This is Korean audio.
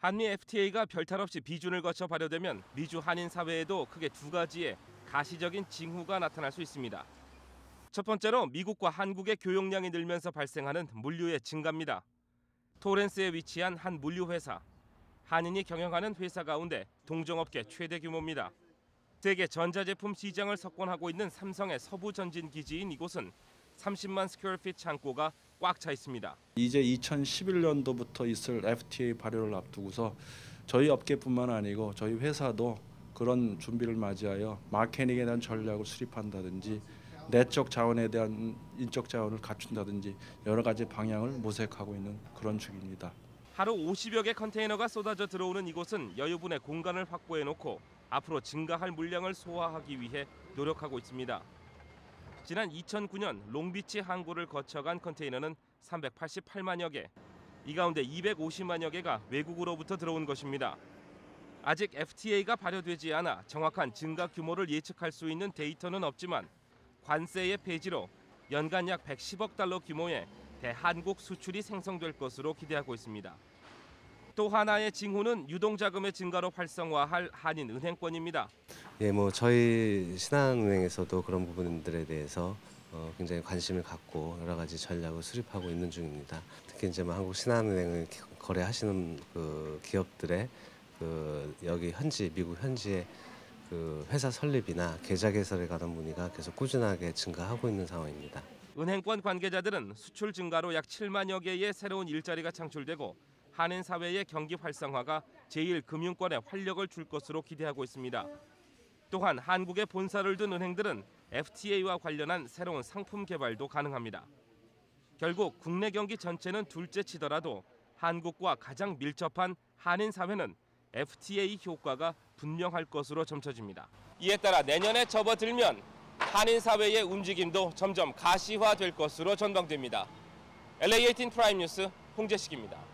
한미 FTA가 별탈 없이 비준을 거쳐 발효되면 미주 한인 사회에도 크게 두 가지의 가시적인 징후가 나타날 수 있습니다. 첫 번째로 미국과 한국의 교역량이 늘면서 발생하는 물류의 증가입니다. 토렌스에 위치한 한 물류 회사. 한인이 경영하는 회사 가운데 동종업계 최대 규모입니다. 세계 전자제품 시장을 석권하고 있는 삼성의 서부 전진 기지인 이곳은 30만 스퀘어 핏 창고가 꽉 차 있습니다. 이제 2011년도부터 있을 FTA 발효를 앞두고서 저희 업계뿐만 아니고 저희 회사도 그런 준비를 맞이하여 마케팅에 대한 전략을 수립한다든지 내적 자원에 대한 인적 자원을 갖춘다든지 여러 가지 방향을 모색하고 있는 그런 중입니다. 하루 50여 개 컨테이너가 쏟아져 들어오는 이곳은 여유분의 공간을 확보해 놓고 앞으로 증가할 물량을 소화하기 위해 노력하고 있습니다. 지난 2009년 롱비치 항구를 거쳐간 컨테이너는 388만여 개. 이 가운데 250만여 개가 외국으로부터 들어온 것입니다. 아직 FTA가 발효되지 않아 정확한 증가 규모를 예측할 수 있는 데이터는 없지만 관세의 폐지로 연간 약 110억 달러 규모의 대한국 수출이 생성될 것으로 기대하고 있습니다. 또 하나의 징후는 유동자금의 증가로 활성화할 한인 은행권입니다. 예, 뭐 저희 신한은행에서도 그런 부분들에 대해서 어, 굉장히 관심을 갖고 여러 가지 전략을 수립하고 있는 중입니다. 특히 이제 뭐 한국 신한은행을 기- 거래하시는 그 기업들의 그 여기 현지 미국 현지의 그 회사 설립이나 계좌 개설에 관한 문의가 계속 꾸준하게 증가하고 있는 상황입니다. 은행권 관계자들은 수출 증가로 약 7만여 개의 새로운 일자리가 창출되고 한인 사회의 경기 활성화가 제1금융권에 활력을 줄 것으로 기대하고 있습니다. 또한 한국에 본사를 둔 은행들은 FTA와 관련한 새로운 상품 개발도 가능합니다. 결국 국내 경기 전체는 둘째 치더라도 한국과 가장 밀접한 한인 사회는 FTA 효과가 분명할 것으로 점쳐집니다. 이에 따라 내년에 접어들면 한인 사회의 움직임도 점점 가시화될 것으로 전망됩니다. LA18 프라임 뉴스 홍재식입니다.